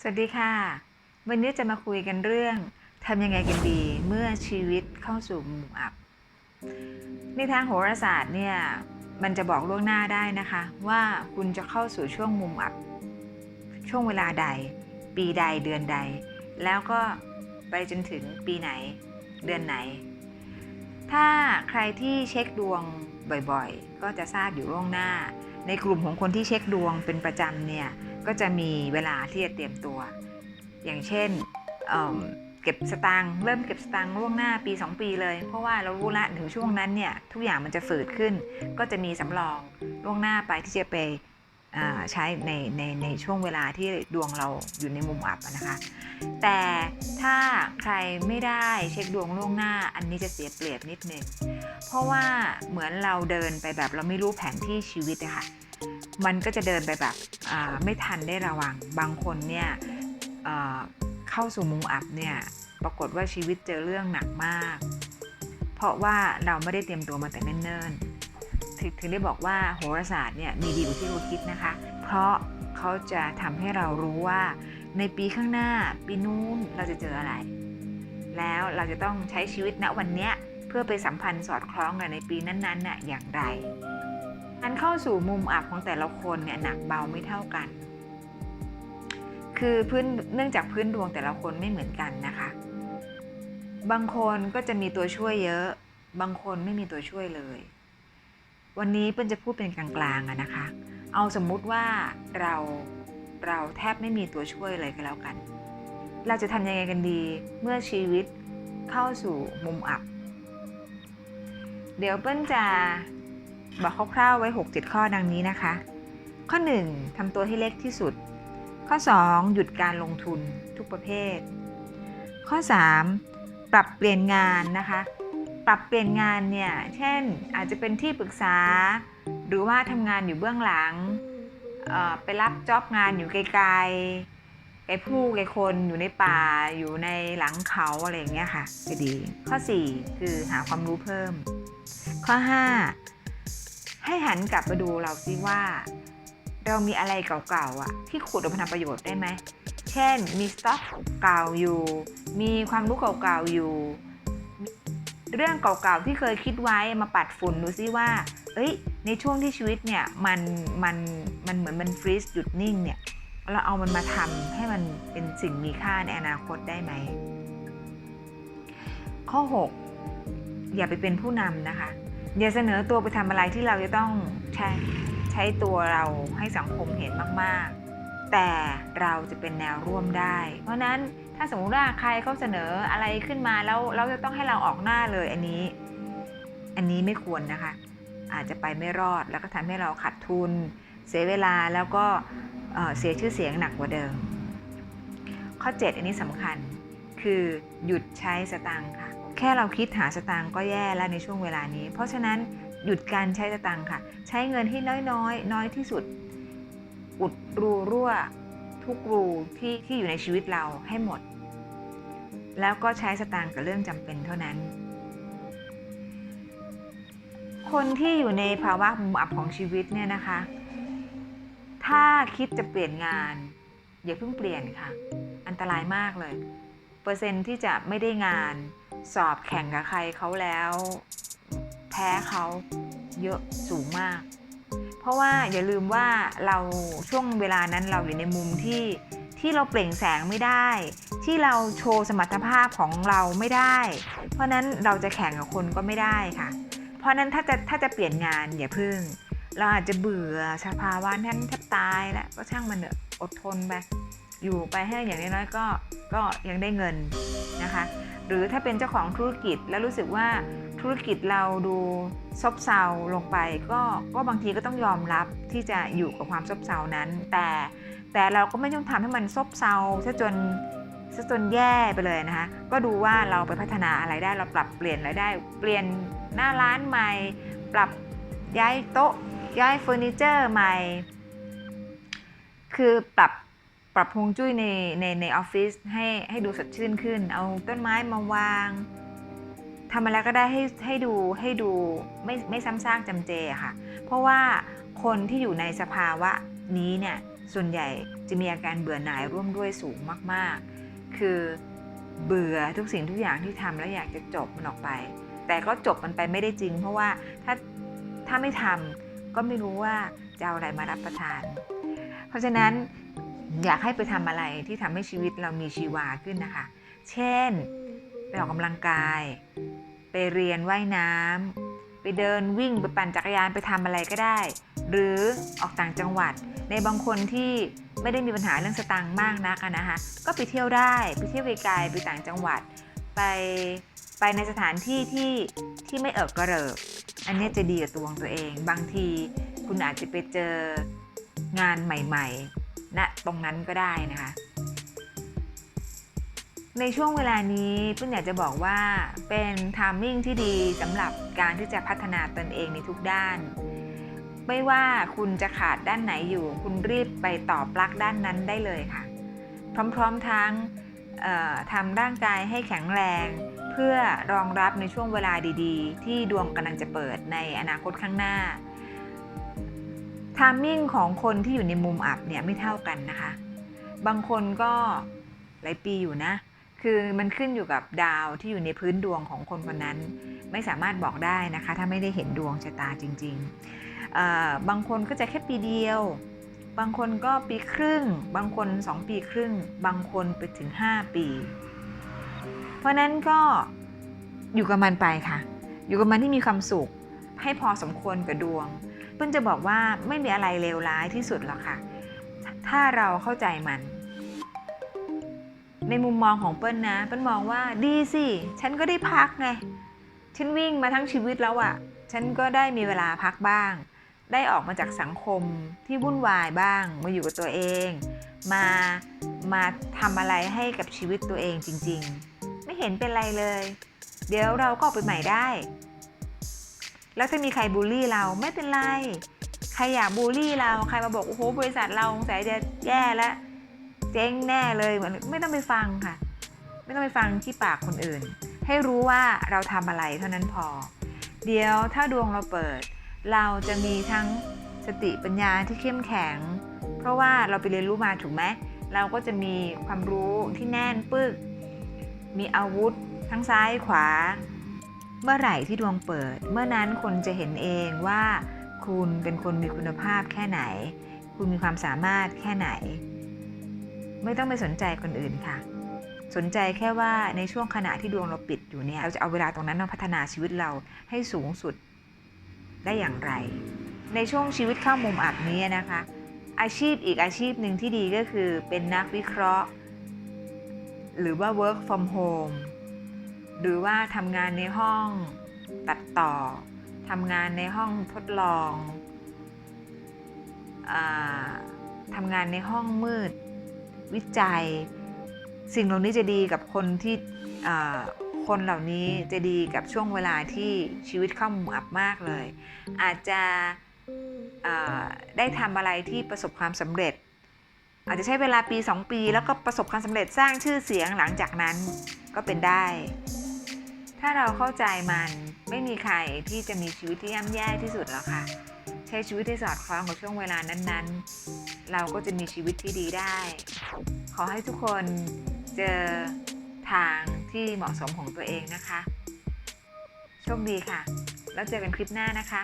สวัสดีค่ะ วันนี้จะมาคุยกันเรื่องทำยังไงกันดีเมื่อชีวิตเข้าสู่มุมอับ ในทางโหราศาสตร์เนี่ยมันจะบอกล่วงหน้าได้นะคะ ว่าคุณจะเข้าสู่ช่วงมุมอับ ช่วงเวลาใด ปีใดเดือนใด แล้วก็ไปจนถึงปีไหนเดือนไหน ถ้าใครที่เช็คดวงบ่อยๆ ก็จะทราบอยู่ล่วงหน้า ในกลุ่มของคนที่เช็คดวงเป็นประจำเนี่ย ก็จะมีเวลาที่จะเตรียมตัว อย่างเช่นเเก็บสตางค์เริ่มเก็บสตางค์ล่วงหน้าปี 2 ปีเลย เพราะว่าเรารู้ละถึงช่วงนั้นเนี่ยทุกอย่างมันจะฝืดขึ้น ก็จะมีสำรองล่วงหน้าไปที่จะไปใช้ในในในช่วงเวลาที่ดวงเราอยู่ในมุมอับนะคะ แต่ถ้าใครไม่ได้เช็คดวงล่วงหน้า อันนี้จะเสียเปรียบนิดนึง เพราะว่าเหมือนเราเดินไปแบบเราไม่รู้แผนที่ชีวิตอะค่ะ มันก็จะเดินไปแบบไม่ทันได้ระวัง บางคนเนี่ยเข้าสู่มุมอับเนี่ยปรากฏว่าชีวิตเจอเรื่องหนักมาก เพราะว่าเราไม่ได้เตรียมตัวมาแต่เนิ่นๆ ถึงถึงได้บอกว่าโหราศาสตร์เนี่ยมีดีกว่าที่เราคิดนะคะ เพราะเขาจะทำให้เรารู้ว่าในปีข้างหน้าปีนู้นเราจะเจออะไร แล้วเราจะต้องใช้ชีวิตณวันเนี้ยเพื่อไปสัมพันธ์สอดคล้องกันในปีนั้นๆน่ะอย่างไร การเข้าสู่มุมอับของแต่ละคนเนี่ยหนักเบาไม่เท่ากัน คือพื้นเนื่องจากพื้นดวงแต่ละคนไม่เหมือนกันนะคะ บางคนก็จะมีตัวช่วยเยอะ บางคนไม่มีตัวช่วยเลย วันนี้เปิ้ลจะพูดเป็นกลางๆนะคะ เอาสมมุติว่าเราเราแทบไม่มีตัวช่วยเลยก็แล้วกัน เราจะทำยังไงกันดีเมื่อชีวิตเข้าสู่มุมอับ เดี๋ยวเปิ้ลจะ บอกคร่าวๆไว้ 6-7 ข้อดังนี้นะคะ ข้อ 1. ทำตัวให้เล็กที่สุด ข้อ 2. หยุดการลงทุนทุกประเภท ข้อ 3. ปรับเปลี่ยนงานนะคะ ปรับเปลี่ยนงานเนี่ย เช่น อาจจะเป็นที่ปรึกษา หรือว่าทำงานอยู่เบื้องหลัง ไปรับจ็อบงานอยู่ไกลๆไกลผู้ไกลคนอยู่ในป่าอยู่ในหลังเขาอะไรอย่างเงี้ยค่ะจะดี ข้อ 4 คือหาความรู้เพิ่ม ข้อ 5 ให้หันกลับมาดูเราซิว่า เรามีอะไรเก่าๆอะ ที่ขุดออกมาทำประโยชน์ได้ไหม เช่นมีสต็อกเก่าอยู่ มีความรู้เก่าๆอยู่ เรื่องเก่าๆที่เคยคิดไว้มาปัดฝุ่นดูซิว่า เอ้ย ในช่วงที่ชีวิตเนี่ยมันมันมันเหมือนมันฟรีซหยุดนิ่งเนี่ยเราเอามันมาทำให้มันเป็นสิ่งมีค่าในอนาคตได้ไหม ข้อ 6 อย่าไปเป็นผู้นำนะคะ อย่าเสนอตัวไปทำอะไรที่เราจะต้องใช้ใช้ตัวเราให้สังคมเห็นมากๆ แต่เราจะเป็นแนวร่วมได้ เพราะนั้นถ้าสมมติว่าใครเขาเสนออะไรขึ้นมาแล้วเราจะต้องให้เราออกหน้าเลยอันนี้ อันนี้ไม่ควรนะคะ อาจจะไปไม่รอดแล้วก็ทำให้เราขาดทุน เสียเวลาแล้วก็เอ่อเสียชื่อเสียงหนักกว่าเดิม ข้อ 7 อันนี้สำคัญคือหยุดใช้สตางค์ค่ะ แค่เราคิดหาสตางค์ก็แย่แล้วในช่วงเวลานี้ เพราะฉะนั้นหยุดการใช้สตางค์ค่ะ ใช้เงินให้น้อยๆ น้อยที่สุด อุดรูรั่ว ทุกรูที่ที่อยู่ในชีวิตเราให้หมด แล้วก็ใช้สตางค์กับเรื่องจำเป็นเท่านั้น คนที่อยู่ในภาวะมุมอับของชีวิตเนี่ยนะคะ ถ้าคิดจะเปลี่ยนงานอย่าเพิ่งเปลี่ยนค่ะ อันตรายมากเลย เปอร์เซ็นต์ที่จะไม่ได้งานสอบแข่งกับใครเขาแล้ว แพ้เขาเยอะสูงมาก เพราะว่าอย่าลืมว่าเราช่วงเวลานั้นเราอยู่ในมุมที่ที่เราเปล่งแสงไม่ได้ ที่เราโชว์สมรรถภาพของเราไม่ได้ เพราะนั้นเราจะแข่งกับคนก็ไม่ได้ค่ะ เพราะนั้นถ้าจะถ้าจะเปลี่ยนงานอย่าพึ่ง เราอาจจะเบื่อสภาวะนั้นแทบตายแล้วก็ช่างมันเถอะอดทนไป อยู่ไปให้อย่างน้อยๆก็ก็ยังได้เงินนะคะ หรือถ้าเป็นเจ้าของธุรกิจแล้วรู้สึกว่าธุรกิจเราดูซบเซาลงไป ก็ก็บางทีก็ต้องยอมรับที่จะอยู่กับความซบเซานั้น แต่แต่เราก็ไม่ต้องทำให้มันซบเซาซะจนซะจนแย่ไปเลยนะคะ ก็ดูว่าเราไปพัฒนาอะไรได้เราปรับเปลี่ยนอะไรได้ เปลี่ยนหน้าร้านใหม่ ปรับย้ายโต๊ะย้ายเฟอร์นิเจอร์ใหม่ คือปรับ ปรับฮวงจุ้ยในในในออฟฟิศให้ให้ดูสดชื่นขึ้น เอาต้นไม้มาวางทำอะไรก็ได้ให้ให้ดูให้ดูไม่ไม่ซ้ำซากจำเจค่ะ เพราะว่าคนที่อยู่ในสภาวะนี้เนี่ยส่วนใหญ่จะมีอาการเบื่อหน่ายร่วมด้วยสูงมากๆ คือเบื่อทุกสิ่งทุกอย่างที่ทำแล้วอยากจะจบมันออกไป แต่ก็จบมันไปไม่ได้จริง เพราะว่าถ้าถ้าไม่ทำก็ไม่รู้ว่าจะเอาอะไรมารับประทาน เพราะฉะนั้น อยากให้ไปทำอะไรที่ทำให้ชีวิตเรามีชีวาขึ้นนะคะ เช่น ไปออกกำลังกาย ไปเรียนว่ายน้ำไปเดินวิ่งไปปั่นจักรยานไปทำอะไรก็ได้ หรือออกต่างจังหวัด ในบางคนที่ไม่ได้มีปัญหาเรื่องสตางค์มากนักอะนะคะ ก็ไปเที่ยวได้ ไปเที่ยวไกลๆไปต่างจังหวัด ไปไปในสถานที่ที่ที่ไม่เอิกกระเริก อันเนี้ยจะดีกับตัวของตัวเอง บางทีคุณอาจจะไปเจองานใหม่ ๆ ณตรงนั้นก็ได้นะคะ ในช่วงเวลานี้เพิ่งอยากจะบอกว่าเป็นทามมิ่งที่ดีสำหรับการที่จะพัฒนาตนเองในทุกด้าน ไม่ว่าคุณจะขาดด้านไหนอยู่ คุณรีบไปต่อปลั๊กด้านนั้นได้เลยค่ะ พร้อมๆทั้งทำร่างกายให้แข็งแรงเพื่อรองรับในช่วงเวลาดีๆ ที่ดวงกำลังจะเปิดในอนาคตข้างหน้า ทามมิ่งของคนที่อยู่ในมุมอับเนี่ยไม่เท่ากันนะคะ บางคนก็หลายปีอยู่นะ คือมันขึ้นอยู่กับดาวที่อยู่ในพื้นดวงของคนคนนั้น ไม่สามารถบอกได้นะคะ ถ้าไม่ได้เห็นดวงชะตาจริงๆ บางคนก็จะแค่ปีเดียว บางคนก็ปีครึ่ง บางคน 2 ปีครึ่ง บางคนไปถึง 5 ปี เพราะนั้นก็อยู่กับมันไปค่ะ อยู่กับมันที่มีความสุข ให้พอสมควรกับดวง เพิ่นจะบอกว่าไม่มีอะไรเลวร้ายที่สุดหรอกค่ะ ถ้าเราเข้าใจมัน ในมุมมองของเปิ้ลนะ เปิ้ลมองว่าดีสิ ฉันก็ได้พักไง ฉันวิ่งมาทั้งชีวิตแล้วอะ่ะ ฉันก็ได้มีเวลาพักบ้าง ได้ออกมาจากสังคมที่วุ่นวายบ้าง มาอยู่กับตัวเอง มา มาทำอะไรให้กับชีวิตตัวเองจริง ๆ ไม่เห็นเป็นไรเลย เดี๋ยวเราก็ออกไปใหม่ได้ แล้วถ้ามีใครบูลลี่เราไม่เป็นไร ใครอยากบูลลี่เราใครมาบอกโอ้โหบริษัทเราสงสัยจะแย่แล้วเจ๊งแน่เลยเหมือนไม่ต้องไปฟังค่ะ ไม่ต้องไปฟังที่ปากคนอื่น ให้รู้ว่าเราทำอะไรเท่านั้นพอ เดี๋ยวถ้าดวงเราเปิด เราจะมีทั้งสติปัญญาที่เข้มแข็ง เพราะว่าเราไปเรียนรู้มาถูกไหมเราก็จะมีความรู้ที่แน่นปึก มีอาวุธทั้งซ้ายขวา เมื่อไหร่ที่ดวงเปิด เมื่อนั้นคนจะเห็นเองว่า คุณเป็นคนมีคุณภาพแค่ไหน คุณมีความสามารถแค่ไหน ไม่ต้องไปสนใจคนอื่นค่ะ สนใจแค่ว่าในช่วงขณะที่ดวงเราปิดอยู่เนี่ยเราจะเอาเวลาตรงนั้นมาพัฒนาชีวิตเราให้สูงสุดได้อย่างไร ในช่วงชีวิตเข้ามุมอับนี้นะคะ อาชีพอีกอาชีพหนึ่งที่ดีก็คือเป็นนักวิเคราะห์ หรือว่า work from home หรือว่าทำงานในห้องตัดต่อทำงานในห้องทดลองอทำงานในห้องมืด วิจัย สิ่งเหล่านี้จะดีกับคนที่คนเหล่านี้จะดีกับช่วงเวลาที่ชีวิตเข้ามุมอับมากเลย อาจจะได้ทำอะไรที่ประสบความสำเร็จ อาจจะใช้เวลาปี 2 ปี แล้วก็ประสบความสำเร็จสร้างชื่อเสียงหลังจากนั้นก็เป็นได้ ถ้าเราเข้าใจมันไม่มีใครที่จะมีชีวิตที่ย่ำแย่ที่สุดหรอกค่ะ ใช้ชีวิตที่สอดคล้องกับช่วงเวลานั้นๆ เราก็จะมีชีวิตที่ดีได้ ขอให้ทุกคนเจอทางที่เหมาะสมของตัวเองนะคะ โชคดีค่ะ แล้วเจอกันคลิปหน้านะคะ